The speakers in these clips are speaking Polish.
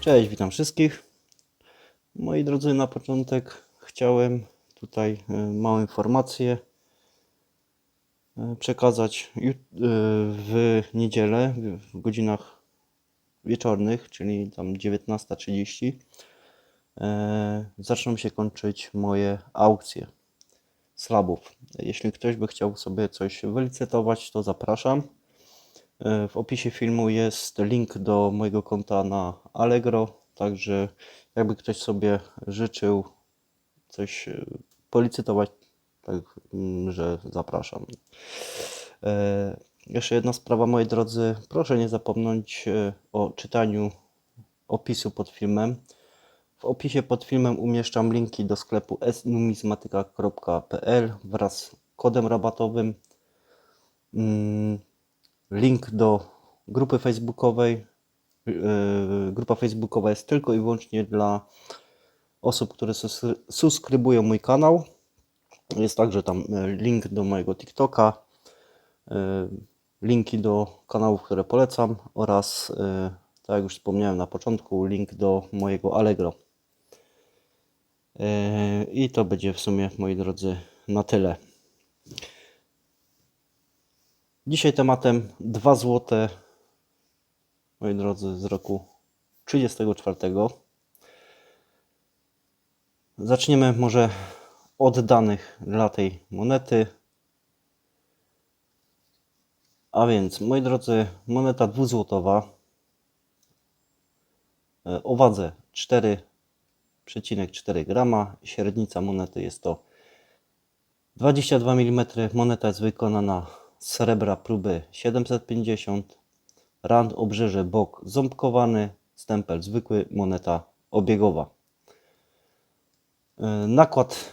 Cześć, witam wszystkich. Moi drodzy, na początek chciałem tutaj e, małą informację e, przekazać e, w niedzielę w- godzinach wieczornych, czyli tam 19.30 e, zaczną się kończyć moje aukcje slabów. Jeśli ktoś by chciał sobie coś wylicytować, to zapraszam. E, W opisie filmu jest link do mojego konta na Allegro, także jakby ktoś sobie życzył coś e, policytować, tak, mm, zapraszam. E, Jeszcze jedna sprawa, moi drodzy, proszę nie zapomnieć o czytaniu opisu pod filmem. W opisie pod filmem umieszczam linki do sklepu snumizmatyka.pl wraz z kodem rabatowym. Link do grupy facebookowej. Yy, Grupa facebookowa jest tylko i wyłącznie dla osób, które subskrybują mój kanał. Jest także tam e, link do mojego TikToka, linki do kanałów, które polecam oraz, tak jak już wspomniałem na początku, link do mojego Allegro. I to będzie w sumie, moi drodzy, na tyle. Dzisiaj tematem 2 złote, moi drodzy, z roku 34. Zaczniemy może od danych dla tej monety. A więc, moi drodzy, moneta dwuzłotowa e, o wadze 4,4 grama. Średnica monety jest to 22 mm. Moneta jest wykonana srebra próby 750. Rand, obrzeże, bok ząbkowany. Stempel zwykły, moneta obiegowa. E, Nakład,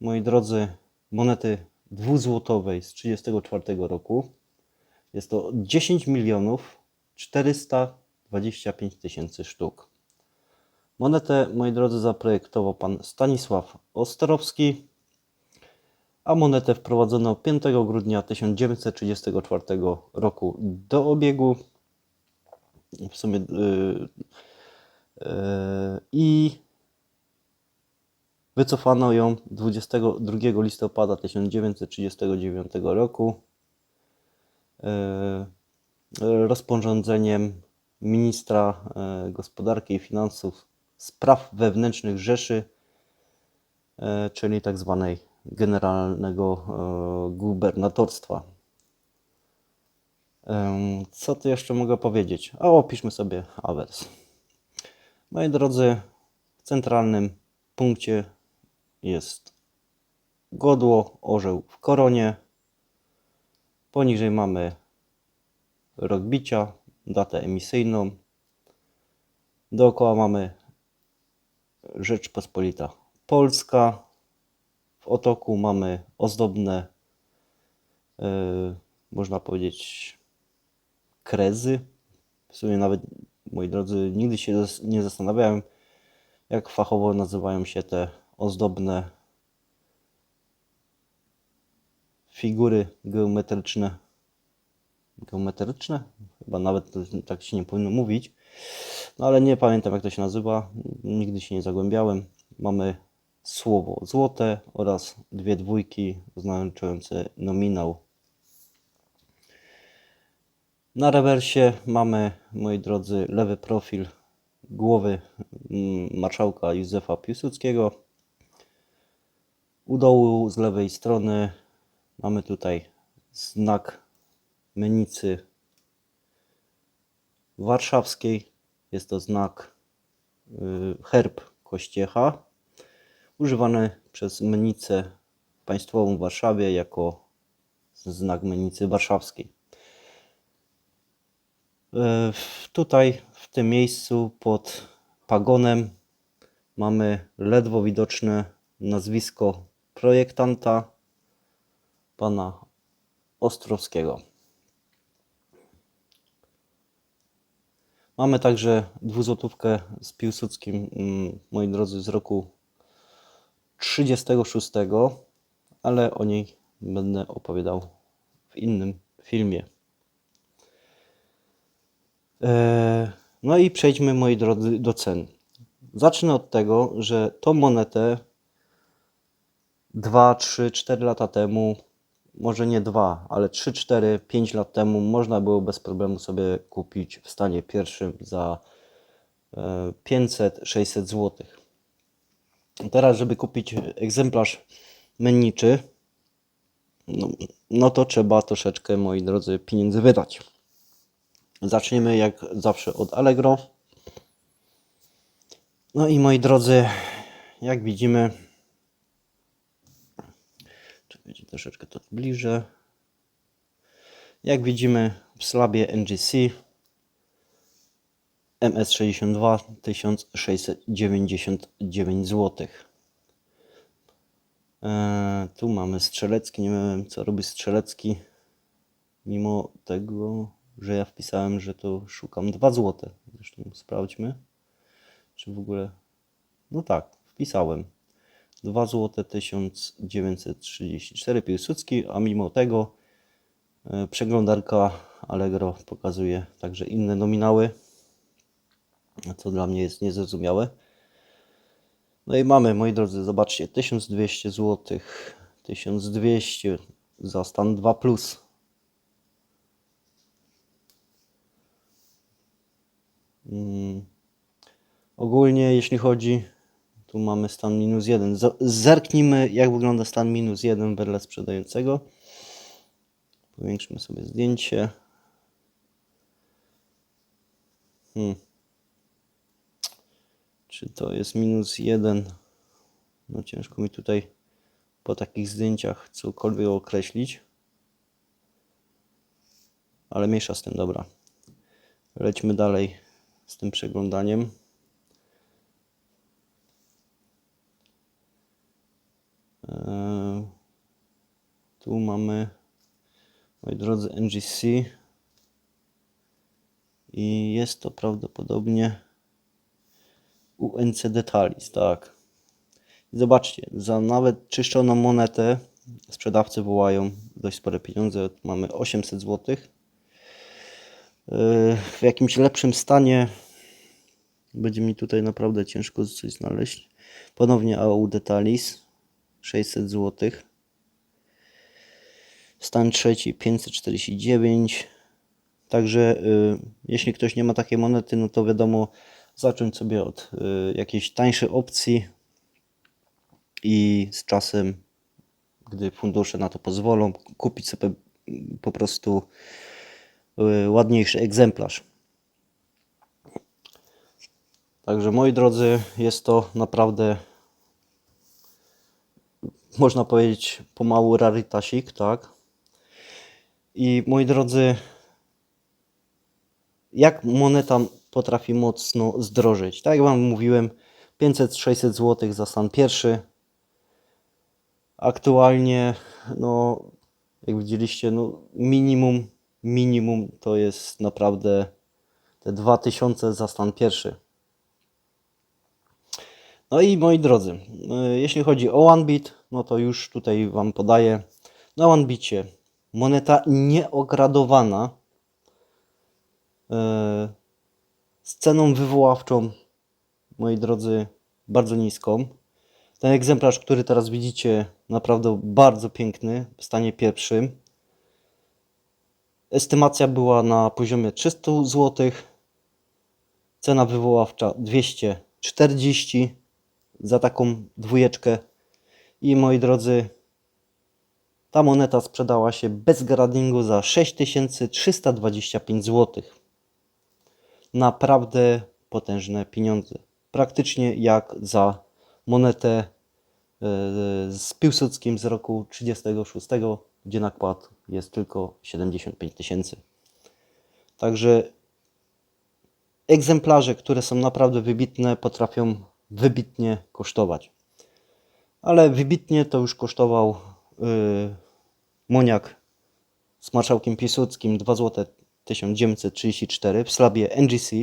moi drodzy, monety dwuzłotowej z 1934 roku jest to 10 milionów 425 tysięcy sztuk. Monetę, moi drodzy, zaprojektował pan Stanisław Ostrowski, a monetę wprowadzono 5 grudnia 1934 roku do obiegu. W sumie yy, yy, i wycofano ją 22 listopada 1939 roku yy, rozporządzeniem ministra yy, gospodarki i finansów spraw wewnętrznych Rzeszy, yy, czyli tak zwanej generalnego yy, gubernatorstwa. Co tu jeszcze mogę powiedzieć? A opiszmy sobie awers. Moi drodzy, w centralnym punkcie jest godło, orzeł w koronie. Poniżej mamy rok bicia, datę emisyjną. Dookoła mamy Rzeczpospolita Polska. W otoku mamy ozdobne, yy, można powiedzieć, krezy. W sumie nawet, moi drodzy, nigdy się nie zastanawiałem, jak fachowo nazywają się te ozdobne figury geometryczne. Geometryczne? Chyba nawet tak się nie powinno mówić. No ale nie pamiętam jak to się nazywa. Nigdy się nie zagłębiałem. Mamy słowo złote oraz dwie dwójki oznaczające nominał. Na rewersie mamy, moi drodzy, lewy profil głowy mm, marszałka Józefa Piłsudskiego. U dołu z lewej strony mamy tutaj znak menicy warszawskiej. Jest to znak y, herb Kościecha, używany przez menicę państwową w Warszawie jako znak menicy warszawskiej. E, Tutaj, w tym miejscu pod pagonem mamy ledwo widoczne nazwisko projektanta pana Ostrowskiego. Mamy także dwuzłotówkę z Piłsudskim, mm, moi drodzy, z roku 36, ale o niej będę opowiadał w innym filmie. E, No i przejdźmy, moi drodzy, do cen. Zacznę od tego, że tą monetę 2, 3, 4 lata temu, może nie 2, ale 3, 4, 5 lat temu można było bez problemu sobie kupić w stanie pierwszym za e, 500-600 zł. Teraz, żeby kupić egzemplarz menniczy, no, no to trzeba troszeczkę, moi drodzy, pieniędzy wydać. Zaczniemy jak zawsze od Allegro. No i moi drodzy, jak widzimy, czekajcie troszeczkę to bliżej. Jak widzimy w slabie NGC MS62 1699 zł. Eee, tu mamy strzelecki, nie wiem co robi strzelecki. Mimo tego, że ja wpisałem, że to szukam 2 zł. Zresztą sprawdźmy, czy w ogóle. No tak, wpisałem. 2 zł 1934 Piłsudski, a mimo tego e, przeglądarka Allegro pokazuje także inne nominały, co dla mnie jest niezrozumiałe. No i mamy, moi drodzy, zobaczcie, 1200 zł, 1200 za stan 2 plus. Mm. Ogólnie, jeśli chodzi, tu mamy stan minus 1. Z- Zerknijmy, jak wygląda stan minus 1 wedle sprzedającego. Powiększmy sobie zdjęcie. Hmm. Czy to jest minus 1? No ciężko mi tutaj po takich zdjęciach cokolwiek określić. Ale mniejsza z tym, dobra. Lećmy dalej z tym przeglądaniem. Eee, Tu mamy, moi drodzy, NGC. I jest to prawdopodobnie UNC Detalis, tak. Zobaczcie, za nawet czyszczoną monetę sprzedawcy wołają dość spore pieniądze. Mamy 800 zł. W jakimś lepszym stanie będzie mi tutaj naprawdę ciężko coś znaleźć. Ponownie AU Detalis 600 zł. Stan trzeci 549. Także y, jeśli ktoś nie ma takiej monety, no to wiadomo, zacząć sobie od y, jakiejś tańszej opcji i z czasem, gdy fundusze na to pozwolą, kupić sobie mm, po prostu y, ładniejszy egzemplarz. Także moi drodzy, jest to naprawdę można powiedzieć pomału rarytasik, tak? I moi drodzy, jak moneta potrafi mocno zdrożeć? Tak jak Wam mówiłem, 500-600 zł za stan pierwszy. Aktualnie, no, jak widzieliście, no, minimum, minimum to jest naprawdę te 2000 za stan pierwszy. No i moi drodzy, y, jeśli chodzi o OneBit, no to już tutaj Wam podaję. Na OneBicie moneta nieogradowana y, z ceną wywoławczą, moi drodzy, bardzo niską. Ten egzemplarz, który teraz widzicie, naprawdę bardzo piękny, w stanie pierwszym. Estymacja była na poziomie 300 zł. Cena wywoławcza 240 za taką dwójeczkę. I moi drodzy, ta moneta sprzedała się bez gradingu za 6325 zł. Naprawdę potężne pieniądze. Praktycznie jak za monetę e, z Piłsudskim z roku 36, gdzie nakład jest tylko 75 tysięcy. Także egzemplarze, które są naprawdę wybitne, potrafią wybitnie kosztować. Ale wybitnie to już kosztował yy, Moniak z marszałkiem Piłsudskim 2 zł 1934 w slabie NGC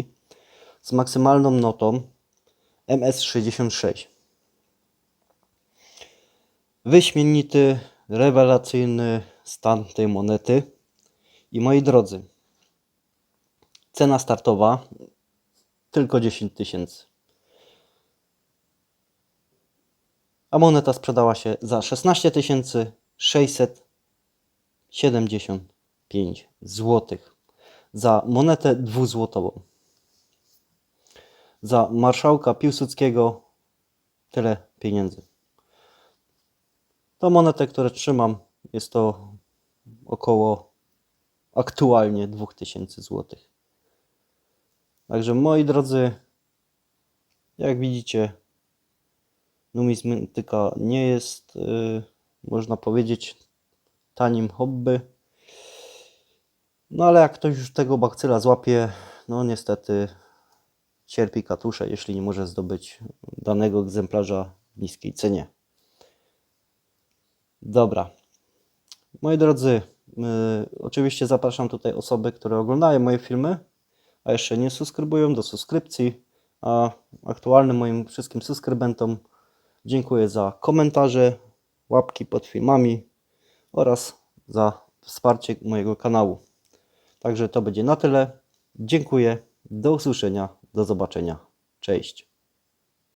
z maksymalną notą MS66. Wyśmienity, rewelacyjny stan tej monety. I moi drodzy, cena startowa tylko 10 tysięcy. A moneta sprzedała się za 16 675 zł. Za monetę dwuzłotową. Za marszałka Piłsudskiego tyle pieniędzy. To monetę, które trzymam, jest to około aktualnie 2000 zł. Także moi drodzy, jak widzicie, numizmatyka nie jest, yy, można powiedzieć, tanim hobby. No ale jak ktoś już tego bakcyla złapie, no niestety cierpi katusze, jeśli nie może zdobyć danego egzemplarza w niskiej cenie. Dobra. Moi drodzy, yy, oczywiście zapraszam tutaj osoby, które oglądają moje filmy, a jeszcze nie subskrybują do subskrypcji. A aktualnym moim wszystkim subskrybentom dziękuję za komentarze, łapki pod filmami oraz za wsparcie mojego kanału. Także to będzie na tyle. Dziękuję. Do usłyszenia. Do zobaczenia. Cześć.